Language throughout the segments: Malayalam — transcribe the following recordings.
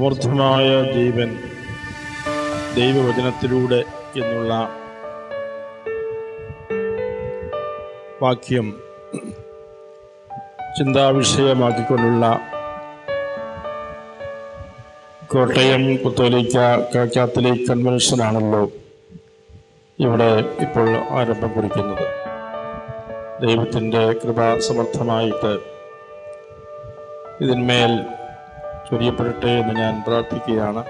സമർത്ഥമായ ജീവൻ ദൈവവചനത്തിലൂടെ എന്നുള്ള വാക്യം ചിന്താവിഷയമാക്കിക്കൊണ്ടുള്ള കോട്ടയം കുത്തോലിക്ക കാത്തലിക് കൺവെൻഷനാണല്ലോ ഇവിടെ ഇപ്പോൾ ആരംഭം കുറിക്കുന്നത്. ദൈവത്തിന്റെ കൃപ സമർത്ഥമായിട്ട് ഇതിന്മേൽ ചൊരിയപ്പെടട്ടെ എന്ന് ഞാൻ പ്രാർത്ഥിക്കുകയാണ്.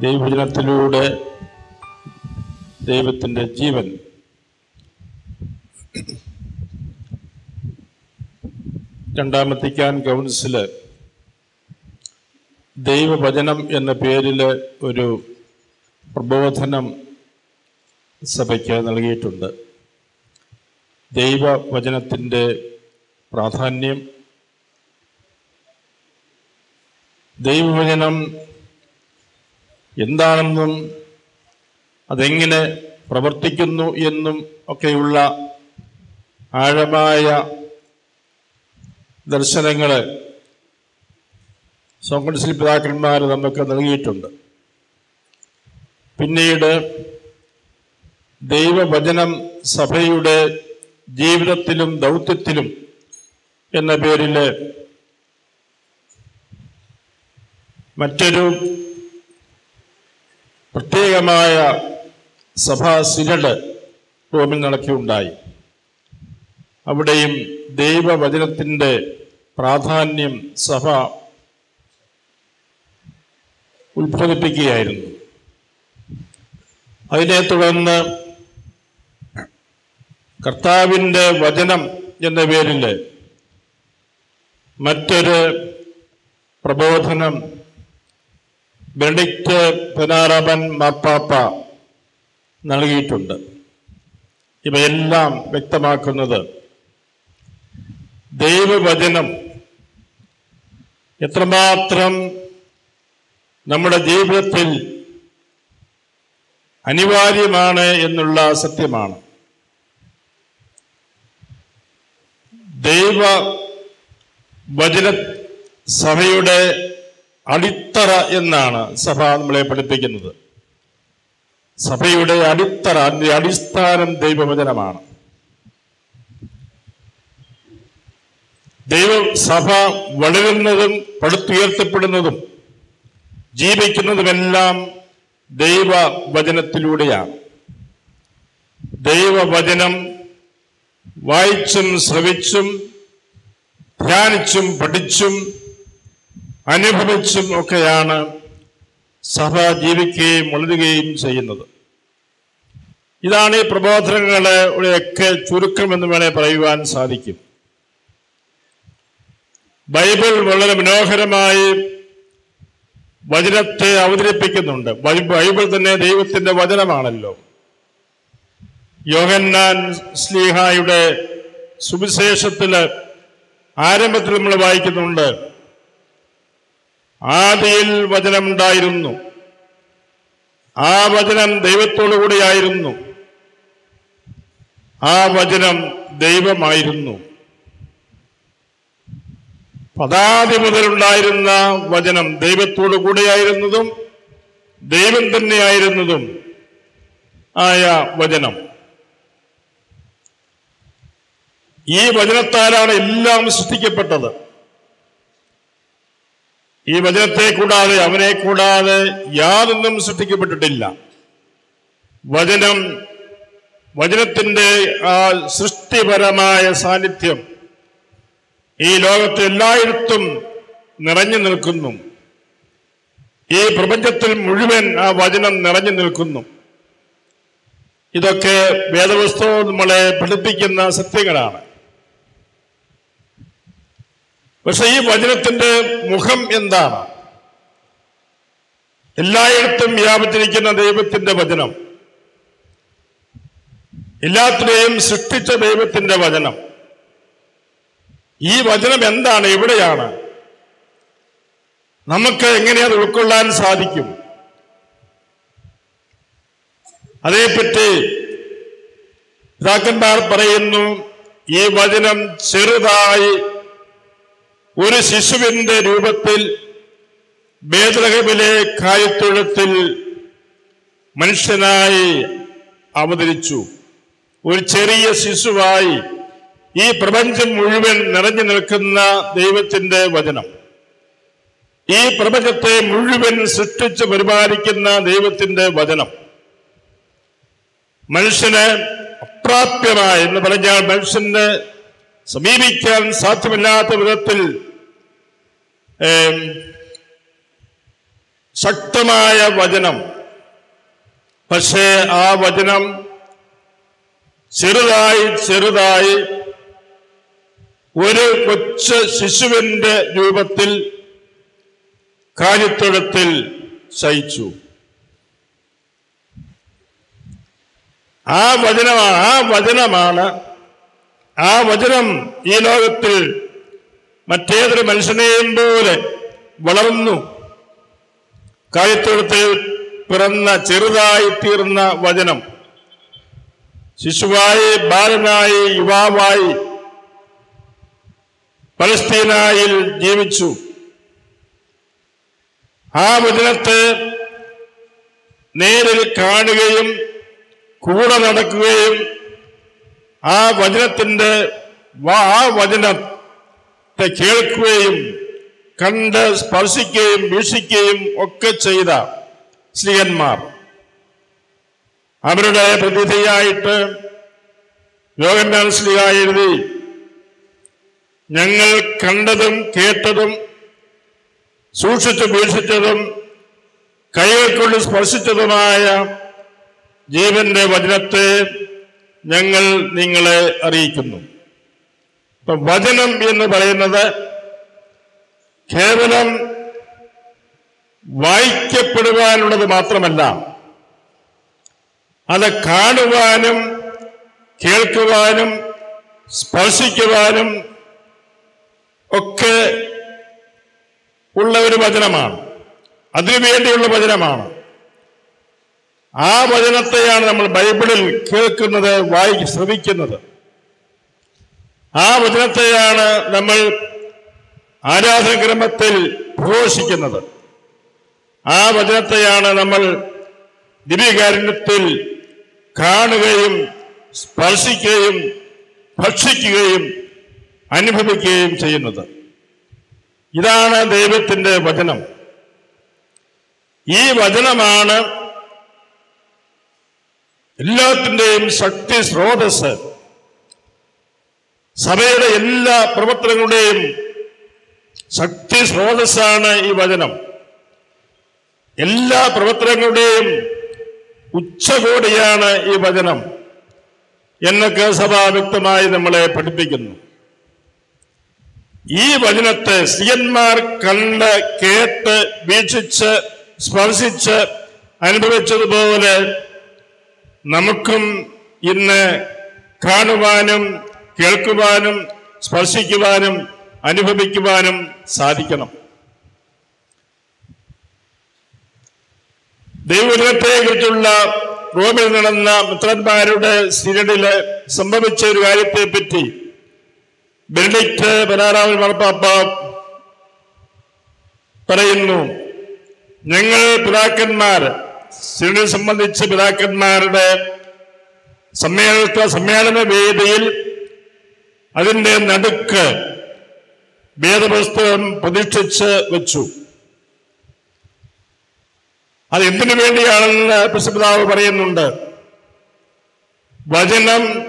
ദൈവജനത്തിലൂടെ ദൈവത്തിന്റെ ജീവൻ രണ്ടാമത്തിക്കാൻ കൗൺസിൽ ദൈവവചനം എന്ന പേരിൽ ഒരു പ്രബോധനം സഭയ്ക്ക് നൽകിയിട്ടുണ്ട്. ദൈവവചനത്തിന്റെ പ്രാധാന്യം ദൈവവചനം എന്താണെന്നും അതെങ്ങനെ പ്രവർത്തിക്കുന്നു എന്നും ഒക്കെയുള്ള ആഴമായ ദർശനങ്ങൾ സോങ്കൺസിൽ പിതാക്കന്മാർ നമുക്ക് നൽകിയിട്ടുണ്ട്. പിന്നീട് ദൈവവചനം സഭയുടെ ജീവിതത്തിലും ദൗത്യത്തിലും എന്ന പേരിൽ മറ്റൊരു പ്രത്യേകമായ സഭാ സിനഡ് റോമിൽ നടക്കുകയുണ്ടായി. അവിടെയും ദൈവവചനത്തിന്റെ പ്രാധാന്യം സഭ ഉത്ഭവിപ്പിക്കുകയായിരുന്നു. അതിനെ തുടർന്ന് കർത്താവിന്റെ വചനം എന്ന പേരിൽ മറ്റൊരു പ്രബോധനം ബെനഡിക്റ്റ് പുനാരപൻ മാർപ്പാപ്പ നൽകിയിട്ടുണ്ട്. ഇവയെല്ലാം വ്യക്തമാക്കുന്നത് ദൈവവചനം എത്രമാത്രം നമ്മുടെ ജീവിതത്തിൽ അനിവാര്യമാണ് എന്നുള്ള സത്യമാണ്. ദൈവ വചന സഭയുടെ അടിത്തറ എന്നാണ് സഭ നമ്മളെ പഠിപ്പിക്കുന്നത്. സഭയുടെ അടിത്തറ അതിന്റെ അടിസ്ഥാനം ദൈവവചനമാണ്. ദൈവസഭ വളരുന്നതും പടുത്തുയർത്തപ്പെടുന്നതും ജീവിക്കുന്നതുമെല്ലാം ദൈവവചനത്തിലൂടെയാണ്. ദൈവവചനം വായിച്ചും ശ്രവിച്ചും ധ്യാനിച്ചും പഠിച്ചും അനുഭവിച്ചും ഒക്കെയാണ് സഭ ജീവിക്കുകയും വളരുകയും ചെയ്യുന്നത്. ഇതാണ് ഈ പ്രബോധനങ്ങളുടെയൊക്കെ ചുരുക്കമെന്ന് വേണേ പറയുവാൻ സാധിക്കും. ബൈബിൾ വളരെ മനോഹരമായി വചനത്തെ അവതരിപ്പിക്കുന്നുണ്ട്. ബൈബിൾ തന്നെ ദൈവത്തിന്റെ വചനമാണല്ലോ. യോഹന്നാൻ സ്ലീഹായുടെ സുവിശേഷത്തിൽ ആരംഭത്തിൽ നമ്മൾ വായിക്കുന്നുണ്ട് ആദിയിൽ വചനമുണ്ടായിരുന്നു. ആ വചനം ദൈവത്തോടു കൂടിയായിരുന്നു ആ വചനം ദൈവമായിരുന്നു. പതാതി മുതലുണ്ടായിരുന്ന വചനം ദൈവത്തോടു കൂടെയായിരുന്നതും ദൈവം തന്നെയായിരുന്നതും ആയ വചനം. ഈ വചനത്താലാണ് എല്ലാം സൃഷ്ടിക്കപ്പെട്ടത്. ഈ വചനത്തെ കൂടാതെ അവനെ കൂടാതെ യാതൊന്നും സൃഷ്ടിക്കപ്പെട്ടിട്ടില്ല. വചനം വചനത്തിന്റെ ആ സൃഷ്ടിപരമായ സാന്നിധ്യം ഈ ലോകത്തെ എല്ലായിടത്തും നിറഞ്ഞു നിൽക്കുന്നു. ഈ പ്രപഞ്ചത്തിൽ മുഴുവൻ ആ വചനം നിറഞ്ഞു നിൽക്കുന്നു. ഇതൊക്കെ വേദപുസ്തകം നമ്മളെ പഠിപ്പിക്കുന്ന സത്യങ്ങളാണ്. പക്ഷെ ഈ വചനത്തിന്റെ മുഖം എന്താണ്? എല്ലായിടത്തും വ്യാപിച്ചിരിക്കുന്ന ദൈവത്തിന്റെ വചനം. എല്ലാത്തിനെയും സൃഷ്ടിച്ച ദൈവത്തിന്റെ വചനം. ഈ വചനം എന്താണ്? എവിടെയാണ്? നമുക്ക് എങ്ങനെ അത് ഉൾക്കൊള്ളാൻ സാധിക്കും? അതേപ്പറ്റി പിതാക്കന്മാർ പറയുന്നു ഈ വചനം ചെറുതായി ഒരു ശിശുവിന്റെ രൂപത്തിൽ ബേദലഹമിലെ കായത്തൊഴുത്തിൽ മനുഷ്യനായി അവതരിച്ചു. ഒരു ചെറിയ ശിശുവായി ഈ പ്രപഞ്ചം മുഴുവൻ നിറഞ്ഞു നിൽക്കുന്ന ദൈവത്തിന്റെ വചനം. ഈ പ്രപഞ്ചത്തെ മുഴുവൻ സൃഷ്ടിച്ച് പരിപാലിക്കുന്ന ദൈവത്തിന്റെ വചനം. മനുഷ്യന് അപ്രാപ്യമായ എന്ന് പറഞ്ഞാൽ മനുഷ്യന് സമീപിക്കാൻ സാധ്യമല്ലാത്ത വിധത്തിൽ ശക്തമായ വചനം. പക്ഷേ ആ വചനം ചെറുതായി ചെറുതായി ഒരു കൊച്ചു ശിശുവിന്റെ രൂപത്തിൽ കാര്യത്തൊഴത്തിൽ ശയിച്ചു ആ വചനമാണ് ആ വചനമാണ് ആ വചനം ഈ ലോകത്തിൽ മറ്റേതൊരു മനുഷ്യനെയും പോലെ വളർന്നു. കാര്യത്തൊഴുത്തിൽ പിറന്ന ചെറുതായി തീർന്ന വചനം. ശിശുവായി ബാലനായി യുവാവായി പലസ്തീനായിൽ ജീവിച്ചു. ആ വചനത്തെ നേരിൽ കാണുകയും കൂടെ നടക്കുകയും ആ വചനത്തിന്റെ ആ വചനത്തെ കേൾക്കുകയും കണ്ട് സ്പർശിക്കുകയും വീക്ഷിക്കുകയും ഒക്കെ ചെയ്ത സ്ത്രീയന്മാർ. അവരുടെ പ്രതിഥിയായിട്ട് യോഗന്നാൻ ശ്രീക എഴുതി ഞങ്ങൾ കണ്ടതും കേട്ടതും സൂക്ഷിച്ചു വീക്ഷിച്ചതും കൈകൾ കൊണ്ട് സ്പർശിച്ചതുമായ ജീവന്റെ വചനത്തെ ഞങ്ങൾ നിങ്ങളെ അറിയിക്കുന്നു. ഇപ്പൊ വചനം എന്ന് പറയുന്നത് കേവലം വായിക്കപ്പെടുവാനുള്ളത് മാത്രമല്ല അത് കാണുവാനും കേൾക്കുവാനും സ്പർശിക്കുവാനും ഒക്കെ ഉള്ള ഒരു വചനമാണ്. അതിനുവേണ്ടിയുള്ള വചനമാണ്. ആ വചനത്തെയാണ് നമ്മൾ ബൈബിളിൽ കേൾക്കുന്നത് വായി ശ്രവിക്കുന്നത് ആ വചനത്തെയാണ് നമ്മൾ ആരാധനക്രമത്തിൽ പ്രഘോഷിക്കുന്നത് ആ വചനത്തെയാണ് നമ്മൾ ദിവ്യകാരുണ്യത്തിൽ കാണുകയും സ്പർശിക്കുകയും ഭക്ഷിക്കുകയും അനുഭവിക്കുകയും ചെയ്യുന്നത്. ഇതാണ് ദൈവത്തിന്റെ വചനം. ഈ വചനമാണ് എല്ലാത്തിന്റെയും ശക്തി സ്രോതസ് സഭയുടെ എല്ലാ പ്രവർത്തനങ്ങളുടെയും ശക്തി സ്രോതസ്സാണ് ഈ വചനം. എല്ലാ പ്രവർത്തനങ്ങളുടെയും ഉച്ചകോടിയാണ് ഈ വചനം. എന്നൊക്കെ സഭ വ്യക്തമായി നമ്മളെ പഠിപ്പിക്കുന്നു. ഈ വചനത്തെ സിയന്മാർ കണ്ട് കേട്ട് വീക്ഷിച്ച് സ്പർശിച്ച് അനുഭവിച്ചതുപോലെ നമുക്കും ഇന്ന് കാണുവാനും കേൾക്കുവാനും സ്പർശിക്കുവാനും അനുഭവിക്കുവാനും സാധിക്കണം. ദൈവത്തെ കുറിച്ചുള്ള റോമിൽ നടന്ന മിത്രന്മാരുടെ സിനഡിൽ സംഭവിച്ച ഒരു കാര്യത്തെ പറ്റി ബെനഡിക്റ്റ് പതിനാറാമൻ മറപ്പാപ്പ പറയുന്നു ഞങ്ങൾ പിതാക്കന്മാർ സിനഡിനെ സംബന്ധിച്ച് പിതാക്കന്മാരുടെ സമ്മേളന സമ്മേളന വേദിയിൽ അതിന്റെ നടുക്ക് വേദപുസ്തകം പ്രതിഷ്ഠിച്ച് വെച്ചു. അത് എന്തിനു വേണ്ടിയാണെന്ന് പ്രസിപിതാവ് പറയുന്നുണ്ട്. വചനം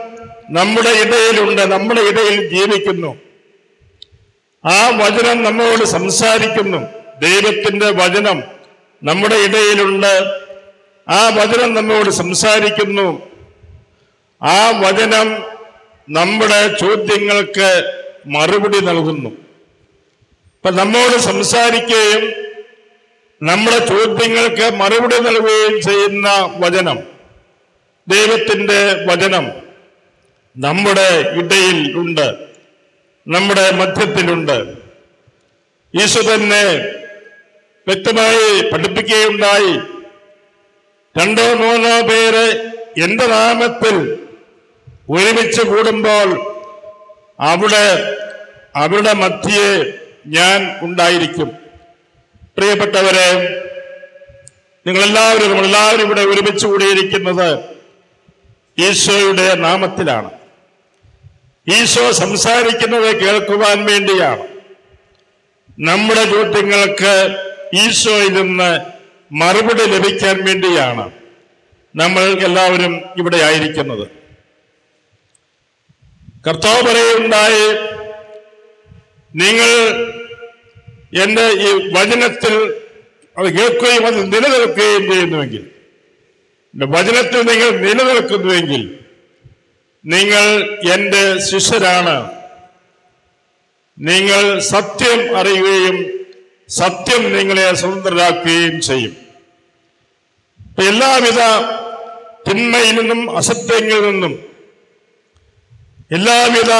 നമ്മുടെ ഇടയിലുണ്ട് നമ്മുടെ ഇടയിൽ ജീവിക്കുന്നു. ആ വചനം നമ്മളോട് സംസാരിക്കുന്നു. ദൈവത്തിന്റെ വചനം നമ്മുടെ ഇടയിലുണ്ട്. ആ വചനം നമ്മോട് സംസാരിക്കുന്നു. ആ വചനം നമ്മുടെ ചോദ്യങ്ങൾക്ക് മറുപടി നൽകുന്നു. ഇപ്പൊ നമ്മോട് സംസാരിക്കുകയും നമ്മുടെ ചോദ്യങ്ങൾക്ക് മറുപടി നൽകുകയും ചെയ്യുന്ന വചനം ദൈവത്തിന്റെ വചനം നമ്മുടെ ഇടയിൽ ഉണ്ട് നമ്മുടെ മധ്യത്തിലുണ്ട്. ഈശോ തന്നെ വ്യക്തമായി പഠിപ്പിക്കുകയുണ്ടായി. രണ്ടോ മൂന്നോ പേര് എന്റെ നാമത്തിൽ ഒരുമിച്ച് കൂടുമ്പോൾ അവിടെ അവരുടെ മധ്യയെ ഞാൻ ഉണ്ടായിരിക്കും. പ്രിയപ്പെട്ടവരെ നിങ്ങളെല്ലാവരും നമ്മളെല്ലാവരും ഇവിടെ ഒരുമിച്ച് കൂടിയിരിക്കുന്നത് ഈശോയുടെ നാമത്തിലാണ്. ഈശോ സംസാരിക്കുന്നത് കേൾക്കുവാൻ വേണ്ടിയാണ്. നമ്മുടെ ചോദ്യങ്ങൾക്ക് ഈശോയിൽ നിന്ന് മറുപടി ലഭിക്കാൻ വേണ്ടിയാണ് നമ്മൾ എല്ലാവരും ഇവിടെ ആയിരിക്കുന്നത്. കർത്താവ് പറയുണ്ടായി നിങ്ങൾ എന്റെ ഈ വചനത്തിൽ അത് കേൾക്കുകയും അത് നിലനിൽക്കുകയും ചെയ്യുന്നുവെങ്കിൽ വചനത്തിൽ നിങ്ങൾ നിലനിൽക്കുന്നുവെങ്കിൽ നിങ്ങൾ എന്റെ ശിഷ്യരാണ്. നിങ്ങൾ സത്യം അറിയുകയും സത്യം നിങ്ങളെ സ്വതന്ത്രരാക്കുകയും ചെയ്യും. എല്ലാവിധ തിന്മയിൽ നിന്നും അസത്യങ്ങളിൽ നിന്നും എല്ലാവിധ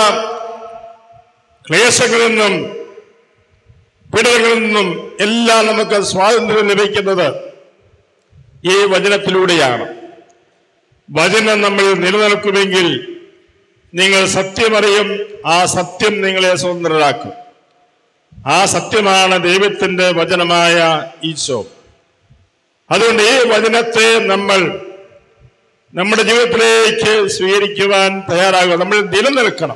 ക്ലേശങ്ങളിൽ നിന്നും പീഡനങ്ങളിൽ നിന്നും എല്ലാം നമുക്ക് സ്വാതന്ത്ര്യം ലഭിക്കുന്നത് ഈ വചനത്തിലൂടെയാണ്. വചനം നമ്മൾ നിലനിൽക്കുമെങ്കിൽ നിങ്ങൾ സത്യമറിയും ആ സത്യം നിങ്ങളെ സ്വതന്ത്രരാക്കും. ആ സത്യമാണ് ദൈവത്തിന്റെ വചനമായ ഈശോ. അതുകൊണ്ട് ഈ വചനത്തെ നമ്മൾ നമ്മുടെ ജീവിതത്തിലേക്ക് സ്വീകരിക്കുവാൻ തയ്യാറാകുക. നമ്മൾ നിലനിൽക്കണം.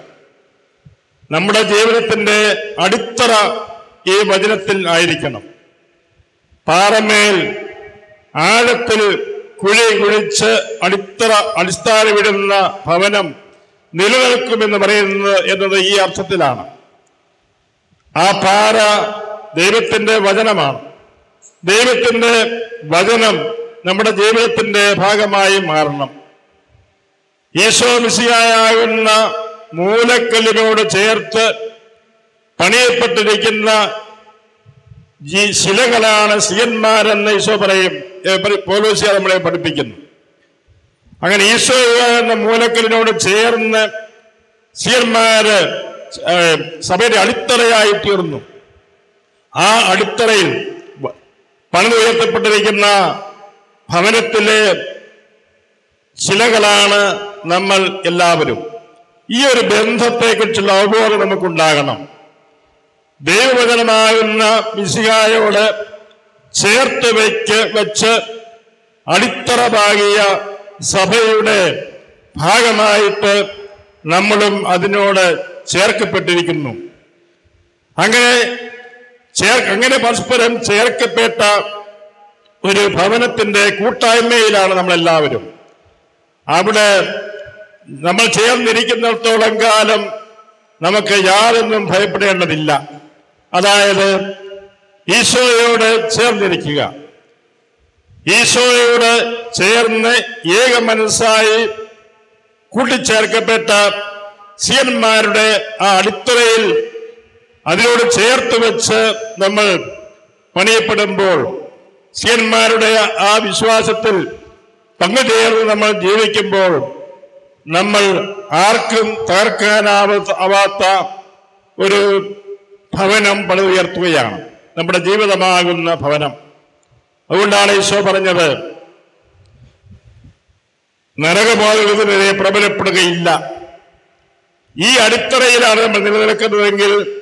നമ്മുടെ ജീവിതത്തിന്റെ അടിത്തറ ഈ വചനത്തിൽ ആയിരിക്കണം. പാറമേൽ ആഴത്തിൽ കുഴി കുഴിച്ച് അടിത്തറ അടിസ്ഥാനമിടുന്ന ഭവനം നിലനിൽക്കുമെന്ന് പറയുന്നത് എന്നത് ഈ അർത്ഥത്തിലാണ്. ആ പാറ ദൈവത്തിന്റെ വചനമാണ്. ദൈവത്തിന്റെ വചനം നമ്മുടെ ജീവിതത്തിന്റെ ഭാഗമായി മാറണം. യേശോമിശിയായാകുന്ന മൂലക്കല്ലിനോട് ചേർത്ത് പണിയപ്പെട്ടിരിക്കുന്ന ഈ ശിലകളാണ് സിയന്മാരെന്ന് ഈശോ പറയും. പരി- നമ്മളെ പഠിപ്പിക്കുന്നു. അങ്ങനെ ഈശോ എന്ന മൂലക്കലിനോട് ചേർന്ന് സിയന്മാര് സഭയുടെ അടിത്തറയായി തീർന്നു. ആ അടിത്തറയിൽ പണിതുയർത്തപ്പെട്ടിരിക്കുന്ന ഭവനത്തിലെ ശിലകളാണ് നമ്മൾ എല്ലാവരും. ഈ ഒരു ബന്ധത്തെക്കുറിച്ചുള്ള അവബോധം നമുക്കുണ്ടാകണം. ദൈവവചനമാകുന്ന മിശികായോട് ചേർത്ത് വയ്ക്ക് വെച്ച് അടിത്തറ പാകിയ സഭയുടെ ഭാഗമായിട്ട് നമ്മളും അതിനോട് ചേർക്കപ്പെട്ടിരിക്കുന്നു. അങ്ങനെ അങ്ങനെ പരസ്പരം ചേർക്കപ്പെട്ട ഒരു ഭവനത്തിന്റെ കൂട്ടായ്മയിലാണ് നമ്മളെല്ലാവരും. അവിടെ നമ്മൾ ചേർന്നിരിക്കുന്നിടത്തോളം കാലം നമുക്ക് യാതൊന്നും ഭയപ്പെടേണ്ടതില്ല. അതായത് ഈശോയോട് ചേർന്നിരിക്കുക. ഈശോയോട് ചേർന്ന് ഏക മനസ്സായി കൂട്ടിച്ചേർക്കപ്പെട്ട സിയന്മാരുടെ ആ അടിത്തറയിൽ അതിനോട് ചേർത്ത് വെച്ച് നമ്മൾ പണിയപ്പെടുമ്പോൾ സിയന്മാരുടെ ആ വിശ്വാസത്തിൽ പങ്കുചേർന്ന് നമ്മൾ ജീവിക്കുമ്പോൾ നമ്മൾ ആർക്കും തകർക്കാനാവാത്ത ഒരു ഭവനം പണിതുയർത്തുകയാണ്. നമ്മുടെ ജീവിതമാകുന്ന ഭവനം. അതുകൊണ്ടാണ് ഈശോ പറഞ്ഞത് നരകബാധകത്തിനെതിരെ പ്രബലപ്പെടുകയില്ല. ഈ അടിത്തറയിലാണ് നമ്മൾ നിലനിൽക്കുന്നതെങ്കിൽ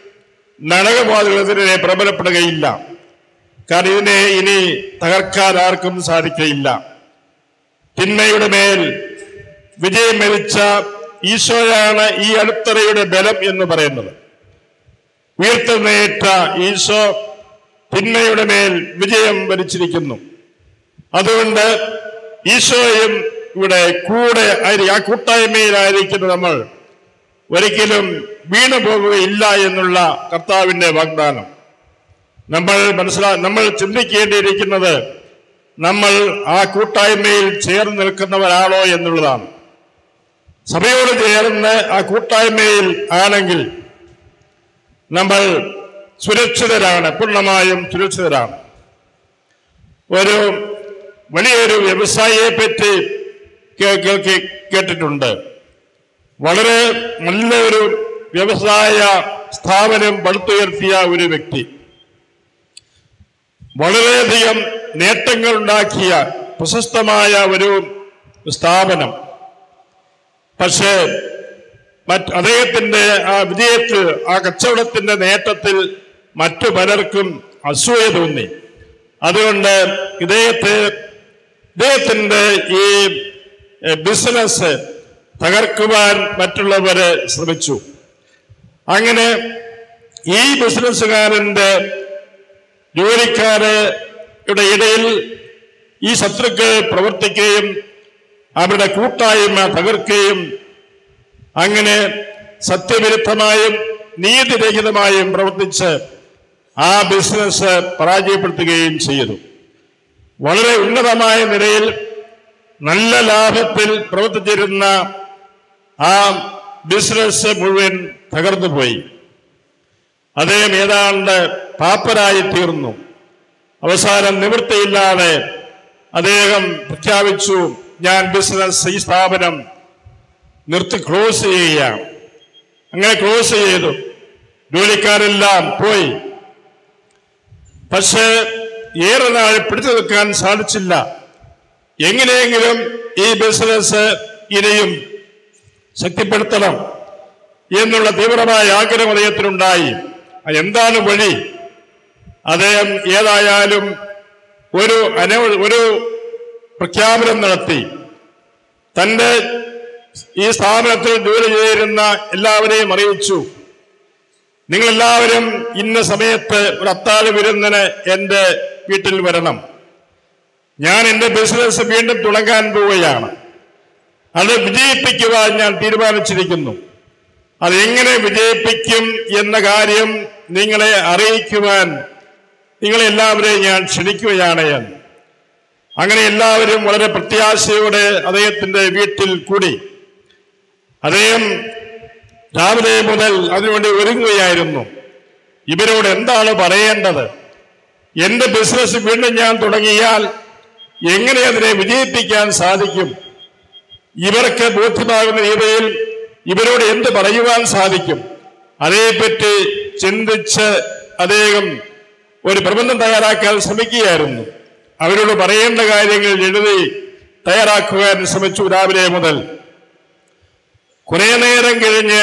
നരകബോധത്തിനെതിരെ പ്രബലപ്പെടുകയില്ല. കാരണം ഇതിനെ ഇനി തകർക്കാൻ ആർക്കും സാധിക്കയില്ല തിന്മയുടെ മേൽ വിജയം മരിച്ച ഈശോയാണ് ഈ അടിത്തറയുടെ ബലം എന്ന് പറയുന്നത്. ഉയർത്തെഴുന്നേറ്റ ഈശോ തിന്മയുടെ മേൽ വിജയം വരിച്ചിരിക്കുന്നു. അതുകൊണ്ട് ഈശോയും ഇവിടെ കൂടെ ആ കൂട്ടായ്മയിലായിരിക്കുന്ന നമ്മൾ. ഒരിക്കലും വീണു പോകുകയില്ല എന്നുള്ള കർത്താവിന്റെ വാഗ്ദാനം. നമ്മൾ മനസ്സിലാ നമ്മൾ ചിന്തിക്കേണ്ടിയിരിക്കുന്നത് നമ്മൾ ആ കൂട്ടായ്മയിൽ ചേർന്ന് നിൽക്കുന്നവരാണോ എന്നുള്ളതാണ്. സഭയോട് ചേർന്ന് ആ കൂട്ടായ്മയിൽ ആണെങ്കിൽ നമ്മൾ സുരക്ഷിതരാണ് പൂർണമായും സുരക്ഷിതരാണ്. ഒരു വലിയൊരു വ്യവസായിയെ പറ്റി കേട്ടിട്ടുണ്ട്. വളരെ നല്ലൊരു വ്യവസായ സ്ഥാപനം പടുത്തുയർത്തിയ ഒരു വ്യക്തി. വളരെയധികം നേട്ടങ്ങൾ ഉണ്ടാക്കിയ പ്രശസ്തമായ ഒരു സ്ഥാപനം. പക്ഷേ മറ്റ് അദ്ദേഹത്തിന്റെ ആ വിജയത്തിൽ ആ കച്ചവടത്തിന്റെ നേട്ടത്തിൽ മറ്റു പലർക്കും അസൂയ തോന്നി. അതുകൊണ്ട് ഇദ്ദേഹത്തെ ഇദ്ദേഹത്തിന്റെ ഈ ബിസിനസ് തകർക്കുവാൻ മറ്റുള്ളവരെ ശ്രമിച്ചു. അങ്ങനെ ഈ ബിസിനസ്സുകാരന്റെ ജോലിക്കാരുടെ ഇടയിൽ ഈ ശത്രുക്കൾ പ്രവർത്തിക്കുകയും അവരുടെ കൂട്ടായ്മ തകർക്കുകയും അങ്ങനെ സത്യവിരുദ്ധമായും നീതിരഹിതമായും പ്രവർത്തിച്ച് ആ ബിസിനസ് പരാജയപ്പെടുത്തുകയും ചെയ്തു. വളരെ ഉന്നതമായ നിലയിൽ നല്ല ലാഭത്തിൽ പ്രവർത്തിച്ചിരുന്ന ആ ബിസിനസ് മുഴുവൻ തകർന്നുപോയി. അദ്ദേഹം ഏതാണ്ട് പാപ്പരായി തീർന്നു. അവസാനം നിവൃത്തിയില്ലാതെ അദ്ദേഹം പ്രഖ്യാപിച്ചു ഞാൻ ബിസിനസ് ഈ സ്ഥാപനം നിർത്തി ക്ലോസ് ചെയ്യുകയാണ്. അങ്ങനെ ക്ലോസ് ചെയ്തു. ജോലിക്കാരെല്ലാം പോയി. പക്ഷേ ഏറെ നാൾ പിടിച്ചു നിൽക്കാൻ സാധിച്ചില്ല. എങ്ങനെയെങ്കിലും ഈ ബിസിനസ് ഇനിയും ശക്തിപ്പെടുത്തണം. എന്നുള്ള തീവ്രമായ ആഗ്രഹം അദ്ദേഹത്തിനുണ്ടായി എന്താണ് വഴി? അദ്ദേഹം ഏതായാലും ഒരു അന ഒരു പ്രഖ്യാപനം നടത്തി. തന്റെ ഈ സ്ഥാപനത്തിൽ ജോലി ചെയ്തിരുന്ന എല്ലാവരെയും അറിയിച്ചു. നിങ്ങളെല്ലാവരും ഇന്ന സമയത്ത് ഒരു അത്താഴ വിരുന്നിന് എന്റെ വീട്ടിൽ വരണം. ഞാൻ എന്റെ ബിസിനസ് വീണ്ടും തുടങ്ങാൻ പോവുകയാണ്. അത് വിജയിപ്പിക്കുവാൻ ഞാൻ തീരുമാനിച്ചിരിക്കുന്നു. അത് എങ്ങനെ വിജയിപ്പിക്കും എന്ന കാര്യം നിങ്ങളെ അറിയിക്കുവാൻ നിങ്ങളെ എല്ലാവരെയും ഞാൻ ക്ഷണിക്കുകയാണ് അങ്ങനെ എല്ലാവരും വളരെ പ്രത്യാശയോടെ അദ്ദേഹത്തിന്റെ വീട്ടിൽ കൂടി. അദ്ദേഹം രാവിലെ മുതൽ അതിനുവേണ്ടി ഒരുങ്ങുകയായിരുന്നു. ഇവരോട് എന്താണ് പറയേണ്ടത്? എന്റെ ബിസിനസ് വീണ്ടും ഞാൻ തുടങ്ങിയാൽ എങ്ങനെ അതിനെ വിജയിപ്പിക്കാൻ സാധിക്കും? ഇവർക്ക് ബോധ്യമാകുന്ന രീതിയിൽ ഇവരോട് എന്ത് പറയുവാൻ സാധിക്കും? അതേപ്പറ്റി ചിന്തിച്ച് അദ്ദേഹം ഒരു പ്രബന്ധം തയ്യാറാക്കാൻ ശ്രമിക്കുകയായിരുന്നു. അവരോട് പറയേണ്ട കാര്യങ്ങൾ എഴുതി തയ്യാറാക്കുവാൻ ശ്രമിച്ചു രാവിലെ മുതൽ. കുറെ നേരം കഴിഞ്ഞ്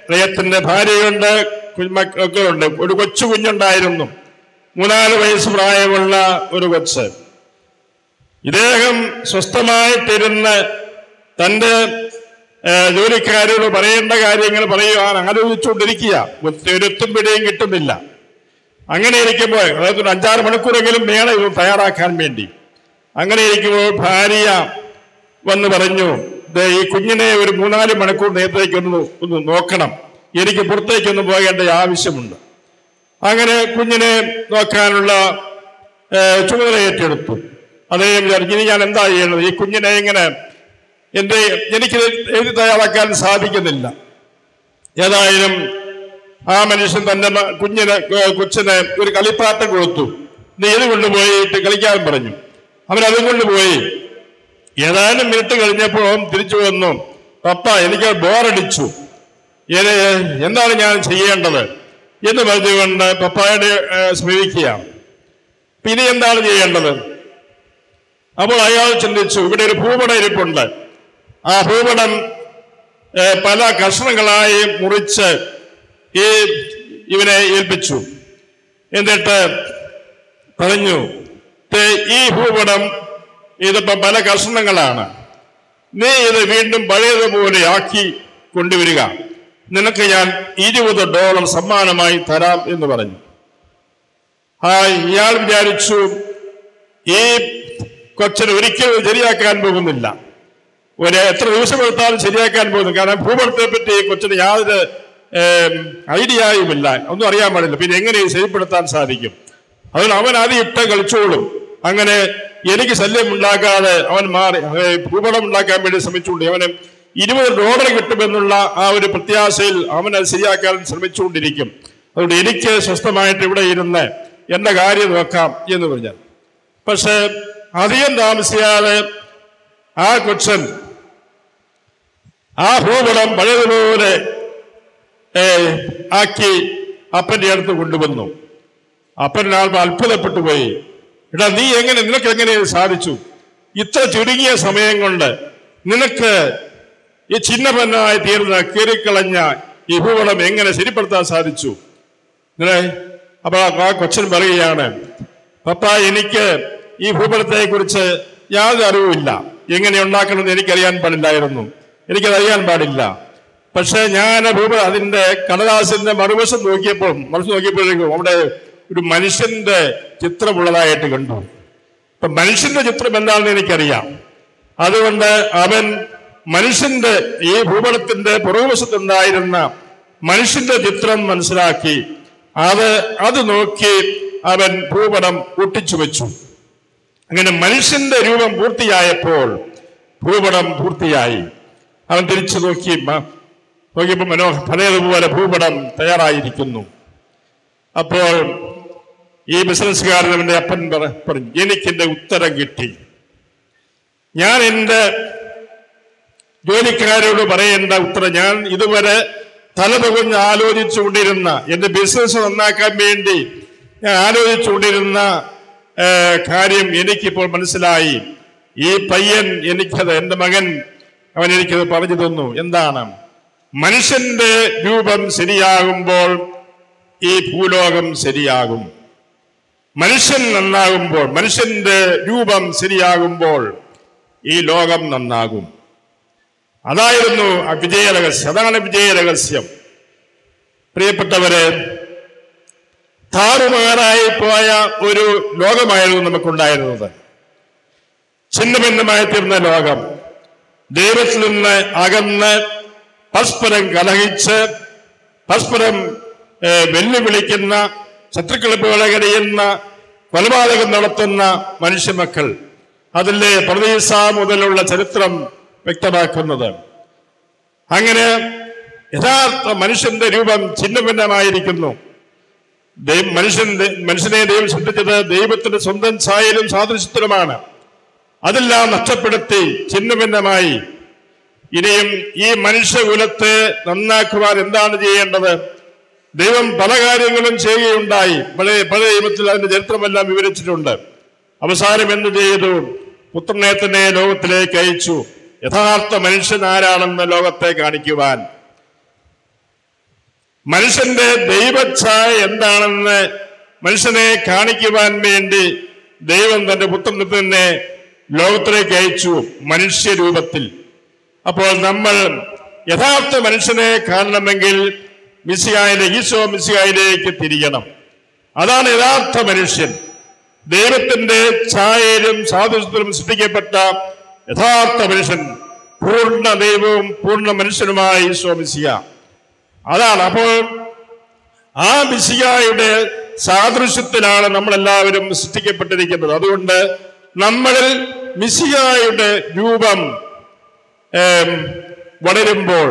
അദ്ദേഹത്തിന്റെ ഭാര്യയുണ്ട് കുഞ്ഞുമക്കളുണ്ട് ഒരു കൊച്ചു കുഞ്ഞുണ്ടായിരുന്നു. മൂന്നാൽ വയസ്സ് പ്രായമുള്ള ഒരു കൊച്ച്. ഇദ്ദേഹം സ്വസ്ഥമായിട്ടിരുന്ന് ഏഹ്, ജോലിക്കാരോട് പറയേണ്ട കാര്യങ്ങൾ പറയുവാൻ ആലോചിച്ചുകൊണ്ടിരിക്കുക ഒരു എത്തും പിടിയും കിട്ടുന്നില്ല. അങ്ങനെ ഇരിക്കുമ്പോൾ അതായത് ഒരു അഞ്ചാറ് മണിക്കൂറെങ്കിലും വേണം ഇത് തയ്യാറാക്കാൻ വേണ്ടി. അങ്ങനെ ഇരിക്കുമ്പോൾ ഭാര്യ വന്ന് പറഞ്ഞു "ദേ, ഈ കുഞ്ഞിനെ ഒരു മൂന്നാൽ മണിക്കൂർ നേരത്തേക്കൊന്ന് ഒന്ന് നോക്കണം. എനിക്ക് പുറത്തേക്കൊന്ന് പോകേണ്ട ആവശ്യമുണ്ട്. അങ്ങനെ കുഞ്ഞിനെ നോക്കാനുള്ള ചുമതല ഏറ്റെടുത്തു. അദ്ദേഹം വിചാരിച്ചു ഇനി ഞാൻ എന്താ ചെയ്യുന്നത് ഈ കുഞ്ഞിനെ ഇങ്ങനെ എന്റെ എനിക്ക് എഴുതി തയ്യാറാക്കാൻ സാധിക്കുന്നില്ല. ഏതായാലും ആ മനുഷ്യൻ തന്റെ മ- കുഞ്ഞിന് കൊച്ചിന് ഒരു കളിപ്പാട്ടം കൊടുത്തു. നീ ഇത് കൊണ്ടുപോയിട്ട് കളിക്കാൻ പറഞ്ഞു. അവൻ അതും കൊണ്ടുപോയി. ഏതാനും മിനിറ്റ് കഴിഞ്ഞപ്പോൾ തിരിച്ചു വന്നു. പപ്പ എനിക്ക് ബോറടിച്ചു. എന്താണ് ഞാൻ ചെയ്യേണ്ടത്? എന്ന് പറഞ്ഞുകൊണ്ട് പപ്പായുടെ സമീപിക്കുക പിന്നെ എന്താണ് ചെയ്യേണ്ടത്? അപ്പോൾ അയാൾ ചിന്തിച്ചു ഇവിടെ ഒരു ഭൂപടം ഇരിപ്പുണ്ട്. ആ ഭൂപടം പല കഷ്ണങ്ങളായി മുറിച്ച് ഈ ഇവനെ ഏൽപ്പിച്ചു. എന്നിട്ട് പറഞ്ഞു ഈ ഭൂപടം ഇതിപ്പോ പല കഷ്ണങ്ങളാണ്. നീ ഇത് വീണ്ടും പഴയതുപോലെ ആക്കി കൊണ്ടുവരിക. നിനക്ക് ഞാൻ ഇരുപത് ഡോളർ സമ്മാനമായി തരാം എന്ന് പറഞ്ഞു. ആ ഇയാൾ വിചാരിച്ചു ഈ കൊച്ചിനെ ഒരിക്കലും ശരിയാക്കാൻ പോകുന്നില്ല. ഒരു എത്ര ദിവസം എടുത്താലും ശരിയാക്കാൻ പോകുന്നു. കാരണം ഭൂപടത്തെ പറ്റി കൊച്ചിന് യാതൊരു ഐഡിയയുമില്ല ഒന്നും അറിയാൻ പാടില്ല. പിന്നെ എങ്ങനെ ശരിപ്പെടുത്താൻ സാധിക്കും? അതുകൊണ്ട് അവൻ ആദ്യം ഇട്ട് കളിച്ചോളും. അങ്ങനെ എനിക്ക് ശല്യം ഉണ്ടാക്കാതെ അവൻ മാറി ഭൂപടം ഉണ്ടാക്കാൻ വേണ്ടി ശ്രമിച്ചുകൊണ്ട് അവന് ഇരുപത് ഡോളർ കിട്ടുമെന്നുള്ള ആ ഒരു പ്രത്യാശയിൽ അവൻ അത് ശരിയാക്കാൻ ശ്രമിച്ചുകൊണ്ടിരിക്കും. അതുകൊണ്ട് എനിക്ക് സ്വസ്ഥമായിട്ട് ഇവിടെ ഇരുന്ന് എന്റെ കാര്യം നോക്കാം എന്ന് പറഞ്ഞാൽ. പക്ഷെ അധികം താമസിയാതെ ആ കൊച്ചൻ ആ ഭൂപടം പഴയതുപോലെ ആക്കി അപ്പന്റെ അടുത്ത് കൊണ്ടുവന്നു. അപ്പൻ അത്ഭുതപ്പെട്ടു പോയി. എടാ നീ എങ്ങനെ നിനക്ക് എങ്ങനെ സാധിച്ചു? ഇത്ര ചുരുങ്ങിയ സമയം കൊണ്ട് നിനക്ക് ഈ ചിഹ്നപന്നായി തീർന്ന കീറിക്കളഞ്ഞ ഈ ഭൂപടം എങ്ങനെ ശരിപ്പെടുത്താൻ സാധിച്ചു? ഇങ്ങനെ അപ്പൊ ആ കൊച്ചൻ പറയുകയാണ് പപ്പ എനിക്ക് ഈ ഭൂപടത്തെ കുറിച്ച് യാതൊരു അറിവുമില്ല. എങ്ങനെ ഉണ്ടാക്കണമെന്ന് എനിക്കറിയാൻ പാടില്ലായിരുന്നു. എനിക്കത് അറിയാൻ പാടില്ല. പക്ഷെ ഞാൻ ഭൂപ അതിന്റെ കടലാസിന്റെ മറുവശം നോക്കിയപ്പോൾ മറുവശം നോക്കിയപ്പോഴേക്കും അവിടെ ഒരു മനുഷ്യന്റെ ചിത്രമുള്ളതായിട്ട് കണ്ടു. ഇപ്പം മനുഷ്യന്റെ ചിത്രം എന്താണെന്ന് എനിക്കറിയാം. അതുകൊണ്ട് അവൻ മനുഷ്യന്റെ ഈ ഭൂപടത്തിന്റെ പുറകുവശത്തുണ്ടായിരുന്ന മനുഷ്യന്റെ ചിത്രം മനസ്സിലാക്കി അത് അത് നോക്കി അവൻ ഭൂപടം ഒട്ടിച്ചു വെച്ചു. അങ്ങനെ മനുഷ്യന്റെ രൂപം പൂർത്തിയായപ്പോൾ ഭൂപടം പൂർത്തിയായി. അവൻ തിരിച്ചു നോക്കി നോക്കിയപ്പോൾ മനോഹ പഴയതുപോലെ ഭൂപടം തയ്യാറായിരിക്കുന്നു. അപ്പോൾ ഈ ബിസിനസ്സുകാരൻ അവന്റെ അപ്പൻ പറ- പറഞ്ഞു എനിക്കെന്റെ ഉത്തരം കിട്ടി. ഞാൻ എന്റെ ജോലിക്കാരോട് പറയേണ്ട ഉത്തരം ഞാൻ ഇതുവരെ തലതുകൊഞ്ഞ് ആലോചിച്ചുകൊണ്ടിരുന്ന എന്റെ ബിസിനസ് നന്നാക്കാൻ വേണ്ടി ഞാൻ ആലോചിച്ചുകൊണ്ടിരുന്ന കാര്യം എനിക്കിപ്പോൾ മനസ്സിലായി. ഈ പയ്യൻ എനിക്കത് എന്റെ മകൻ അവൻ എനിക്കത് പറഞ്ഞു തന്നു. എന്താണ്? മനുഷ്യന്റെ രൂപം ശരിയാകുമ്പോൾ ഈ ഭൂലോകം ശരിയാകും. മനുഷ്യൻ നന്നാകുമ്പോൾ മനുഷ്യന്റെ രൂപം ശരിയാകുമ്പോൾ ഈ ലോകം നന്നാകും. അതായിരുന്നു ആ വിജയരഹസ്യം അതാണ് വിജയരഹസ്യം പ്രിയപ്പെട്ടവരെ താറുമാറായി പോയ ഒരു ലോകമായിരുന്നു നമുക്കുണ്ടായിരുന്നത്. ഛിന്നഭിന്നമായി തീർന്ന ലോകം. ദൈവത്തിൽ നിന്ന് അകന്ന് പരസ്പരം കലഹിച്ച് പരസ്പരം വെല്ലുവിളിക്കുന്ന ശത്രുക്കളെ വിളകരയുന്ന കൊലപാതകം നടത്തുന്ന മനുഷ്യമക്കൾ. അതിലെ പ്രതീസ മുതലുള്ള ചരിത്രം വ്യക്തമാക്കുന്നത്. അങ്ങനെ യഥാർത്ഥ മനുഷ്യന്റെ രൂപം ഛിന്നഭിന്നമായിരിക്കുന്നു. ഭിന്നമായിരിക്കുന്നു മനുഷ്യൻ മനുഷ്യനെ ദൈവം സൃഷ്ടിച്ചത് ദൈവത്തിന്റെ സ്വന്തം ഛായയിലും സാദൃശ്യത്തിലുമാണ്. അതെല്ലാം നഷ്ടപ്പെടുത്തി ഛിന്നഭിന്നമായി. ഇനിയും ഈ മനുഷ്യകുലത്തെ നന്നാക്കുവാൻ എന്താണ് ചെയ്യേണ്ടത്? ദൈവം പല കാര്യങ്ങളും ചെയ്യുകയുണ്ടായി. പഴയ പഴയ ദൈവത്തിൽ അതിന്റെ ചരിത്രമെല്ലാം വിവരിച്ചിട്ടുണ്ട്. അവസാനം എന്ത് ചെയ്തു? പുത്രനെ തന്നെ ലോകത്തിലേക്ക് അയച്ചു. യഥാർത്ഥ മനുഷ്യൻ ആരാണെന്ന് ലോകത്തെ കാണിക്കുവാൻ. മനുഷ്യന്റെ ദൈവച്ഛായ എന്താണെന്ന് മനുഷ്യനെ കാണിക്കുവാൻ വേണ്ടി ദൈവം തന്റെ പുത്രനെ തന്നെ ലോകത്തിലേക്ക് അയച്ചു മനുഷ്യരൂപത്തിൽ അപ്പോൾ നമ്മൾ യഥാർത്ഥ മനുഷ്യനെ കാണണമെങ്കിൽ മിസ്സിയായിലെ ഈശോ മിസ്സിയായിലേക്ക് തിരിയണം. അതാണ് യഥാർത്ഥ മനുഷ്യൻ. ദൈവത്തിന്റെ ഛായയിലും സാദൃശ്യത്തിലും സൃഷ്ടിക്കപ്പെട്ട യഥാർത്ഥ മനുഷ്യൻ പൂർണ ദൈവവും പൂർണ മനുഷ്യനുമായ ഈശോ മിസിയ അതാണ് അപ്പോൾ ആ മിസിയായുടെ സാദൃശ്യത്തിലാണ് നമ്മളെല്ലാവരും സൃഷ്ടിക്കപ്പെട്ടിരിക്കുന്നത്. അതുകൊണ്ട് നമ്മളിൽ മിസിയായുടെ രൂപം വളരുമ്പോൾ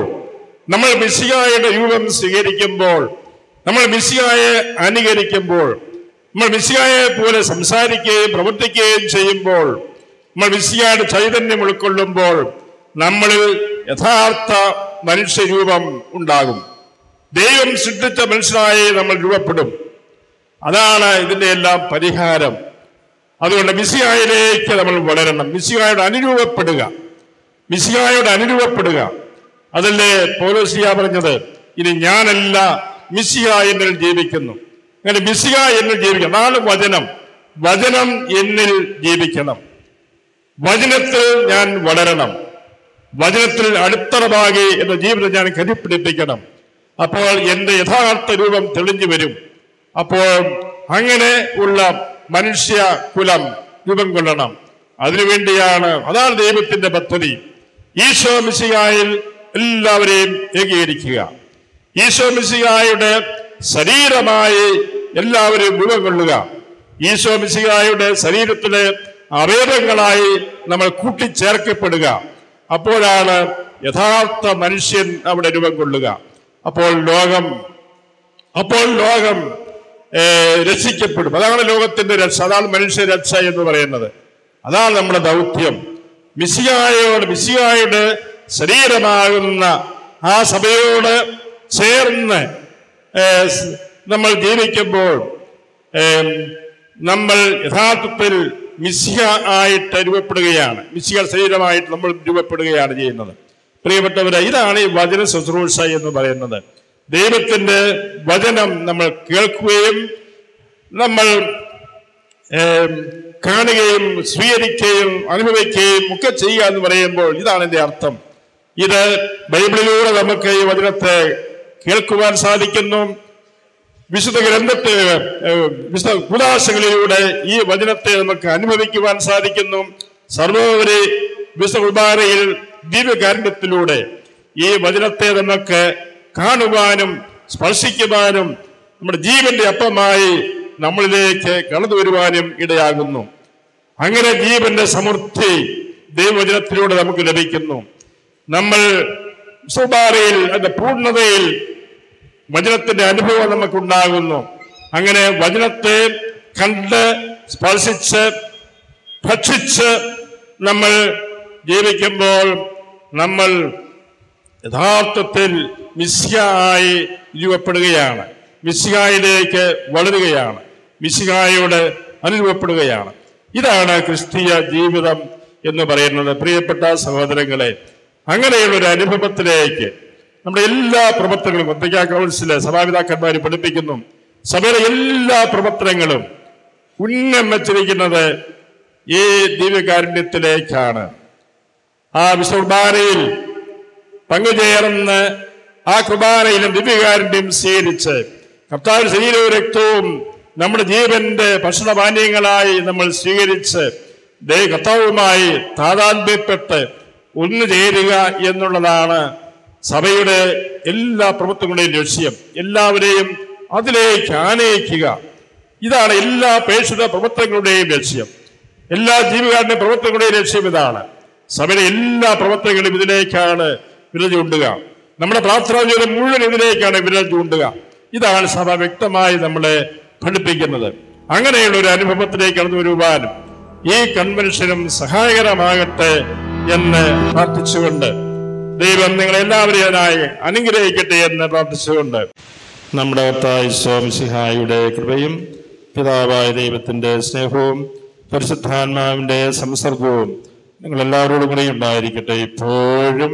നമ്മൾ മിസിയായുടെ രൂപം സ്വീകരിക്കുമ്പോൾ നമ്മൾ മിസിയായെ അനുകരിക്കുമ്പോൾ നമ്മൾ മിസിയായെ പോലെ സംസാരിക്കുകയും പ്രവർത്തിക്കുകയും ചെയ്യുമ്പോൾ നമ്മൾ മിസിയായുടെ ചൈതന്യം ഉൾക്കൊള്ളുമ്പോൾ നമ്മളിൽ യഥാർത്ഥ മനുഷ്യരൂപം ഉണ്ടാകും. ദൈവം സൃഷ്ടിച്ച മനുഷ്യനായി നമ്മൾ രൂപപ്പെടും. അതാണ് ഇതിന്റെ എല്ലാം പരിഹാരം. അതുകൊണ്ട് മിസ്സിയായിലേക്ക് നമ്മൾ വളരണം. മിസ്സിയായോട് അനുരൂപപ്പെടുക. മിസ്സിയായോട് അനുരൂപപ്പെടുക. അതല്ലേ പോലോസിയ പറഞ്ഞത്? ഇനി ഞാനല്ല മിസിയ എന്നിൽ ജീവിക്കുന്നു. അങ്ങനെ മിസ്സിയ എന്നിൽ ജീവിക്കണം. നാല് വചനം. വചനം എന്നിൽ ജീവിക്കണം. വചനത്തിൽ ഞാൻ വളരണം. വചനത്തിൽ അടിത്തറമാകി എന്ന ജീവിതം ഞാൻ കരുപ്പിടിപ്പിക്കണം അപ്പോൾ എന്റെ യഥാർത്ഥ രൂപം തെളിഞ്ഞു വരും. അപ്പോൾ അങ്ങനെ ഉള്ള മനുഷ്യ കുലം രൂപം കൊള്ളണം അതിനുവേണ്ടിയാണ് അതാണ് ദൈവത്തിന്റെ പദ്ധതി. ഈശോ മിശിയായിൽ എല്ലാവരെയും ഏകീകരിക്കുക. ഈശോ മിശിഹായുടെ ശരീരമായി എല്ലാവരും രൂപം കൊള്ളുക ഈശോ മിശിഹായുടെ ശരീരത്തിലെ അവയവങ്ങളായി നമ്മൾ കൂട്ടിച്ചേർക്കപ്പെടുക. അപ്പോഴാണ് യഥാർത്ഥ മനുഷ്യൻ അവിടെ രൂപം കൊള്ളുക അപ്പോൾ ലോകം അപ്പോൾ ലോകം രക്ഷിക്കപ്പെടും. അതാണ് ലോകത്തിന്റെ രക്ഷ. അതാണ് മനുഷ്യ രക്ഷ എന്ന് പറയുന്നത്. അതാണ് നമ്മുടെ ദൗത്യം. മിസിയായോട് മിസിയായുടെ ശരീരമാകുന്ന ആ സഭയോട് ചേർന്ന് നമ്മൾ ജീവിക്കുമ്പോൾ നമ്മൾ യഥാർത്ഥത്തിൽ മിസിഹ ആയിട്ട് രൂപപ്പെടുകയാണ്. മിസിഹ ശരീരമായിട്ട് നമ്മൾ രൂപപ്പെടുകയാണ് ചെയ്യുന്നത്. പ്രിയപ്പെട്ടവരെ ഇതാണ് ഈ വചന ശുശ്രൂഷ എന്ന് പറയുന്നത്. ദൈവത്തിന്റെ വചനം നമ്മൾ കേൾക്കുകയും നമ്മൾ കാണുകയും സ്വീകരിക്കുകയും അനുഭവിക്കുകയും ഒക്കെ ചെയ്യുക എന്ന് പറയുമ്പോൾ ഇതാണ് എന്റെ അർത്ഥം. ഇത് ബൈബിളിലൂടെ നമുക്ക് ഈ വചനത്തെ കേൾക്കുവാൻ സാധിക്കുന്നു. വിശുദ്ധ ഗ്രന്ഥത്തെ വിശുദ്ധ കുദാശകളിലൂടെ ഈ വചനത്തെ നമുക്ക് അനുഭവിക്കുവാൻ സാധിക്കുന്നു. സർവോപരി വിശുദ്ധ കുർബാനയിൽ ദിവ്യകാരുണ്യത്തിലൂടെ ഈ വചനത്തെ നമുക്ക് കാണുവാനും സ്പർശിക്കുവാനും നമ്മുടെ ജീവന്റെ അപ്പമായി നമ്മളിലേക്ക് കടന്നു വരുവാനും ഇടയാകുന്നു. അങ്ങനെ ജീവന്റെ സമൃദ്ധി ദൈവവചനത്തിലൂടെ നമുക്ക് ലഭിക്കുന്നു. നമ്മൾ സുബാറയിൽ അതിന്റെ പൂർണതയിൽ വചനത്തിന്റെ അനുഭവം നമുക്കുണ്ടാകുന്നു. അങ്ങനെ വചനത്തെ കണ്ട് സ്പർശിച്ച് ഭക്ഷിച്ച് നമ്മൾ ജീവിക്കുമ്പോൾ നമ്മൾ യഥാർത്ഥത്തിൽ മിസ്സിയായി രൂപപ്പെടുകയാണ്. മിസ്സിഹായിലേക്ക് വളരുകയാണ്. മിസ്സിഹായോട് അനുരൂപപ്പെടുകയാണ്. ഇതാണ് ക്രിസ്തീയ ജീവിതം എന്ന് പറയുന്നത്. പ്രിയപ്പെട്ട സഹോദരങ്ങളെ അങ്ങനെയുള്ള ഒരു അനുഭവത്തിലേക്ക് നമ്മുടെ എല്ലാ പ്രവർത്തനങ്ങളും ഒത്തയ്ക്ക കൗൺസിൽ സഭാപിതാക്കന്മാർ പഠിപ്പിക്കുന്നു. സഭയിലെ എല്ലാ പ്രവർത്തനങ്ങളും ഉന്നം വച്ചിരിക്കുന്നത് ഈ ദിവ്യകാരുണ്യത്തിലേക്കാണ്. ആ വിശ്വകുർബാനയിൽ പങ്കുചേർന്ന് ആ കുർബാനയിലും ദിവ്യകാരുണ്യം സ്വീകരിച്ച് കർത്താവ് ശരീരവും രക്തവും നമ്മുടെ ജീവന്റെ ഭക്ഷണപാനീയങ്ങളായി നമ്മൾ സ്വീകരിച്ച് ദേ കർത്താവുമായി താതാത്മ്യപ്പെട്ട് ഒന്നു ചേരുക എന്നുള്ളതാണ് സഭയുടെ എല്ലാ പ്രവൃത്തികളുടെയും ലക്ഷ്യം. എല്ലാവരെയും അതിലേക്ക് ആനയിക്കുക. ഇതാണ് എല്ലാ പേശുത പ്രവർത്തനങ്ങളുടെയും ലക്ഷ്യം. എല്ലാ ജീവകാരുടെ പ്രവർത്തനങ്ങളുടെയും ലക്ഷ്യം ഇതാണ്. സഭയുടെ എല്ലാ പ്രവർത്തനങ്ങളും ഇതിലേക്കാണ് വിരൽ ചൂണ്ടുക. നമ്മുടെ പ്രാർത്ഥനാ ജീവിതം മുഴുവൻ ഇതിലേക്കാണ് വിരൽ ചൂണ്ടുക. ഇതാണ് സഭ വ്യക്തമായി നമ്മളെ പഠിപ്പിക്കുന്നത് അങ്ങനെയുള്ള ഒരു അനുഭവത്തിലേക്ക് വരുവാനും ഈ കൺവെൻഷനും സഹായകരമാകട്ടെ എന്ന് പ്രാർത്ഥിച്ചുകൊണ്ട് ദൈവം നിങ്ങളെല്ലാവരെയും അതിനായി അനുഗ്രഹിക്കട്ടെ എന്ന് പ്രാർത്ഥിച്ചുകൊണ്ട് നമ്മുടെ കർത്തായ സ്വാമിസിഹായുടെ കൃപയും പിതാവായ ദൈവത്തിന്റെ സ്നേഹവും പരിശുദ്ധാത്മാവിന്റെ സംസർഗവും നിങ്ങൾ എല്ലാവരോടും കൂടെ ഉണ്ടായിരിക്കട്ടെ ഇപ്പോഴും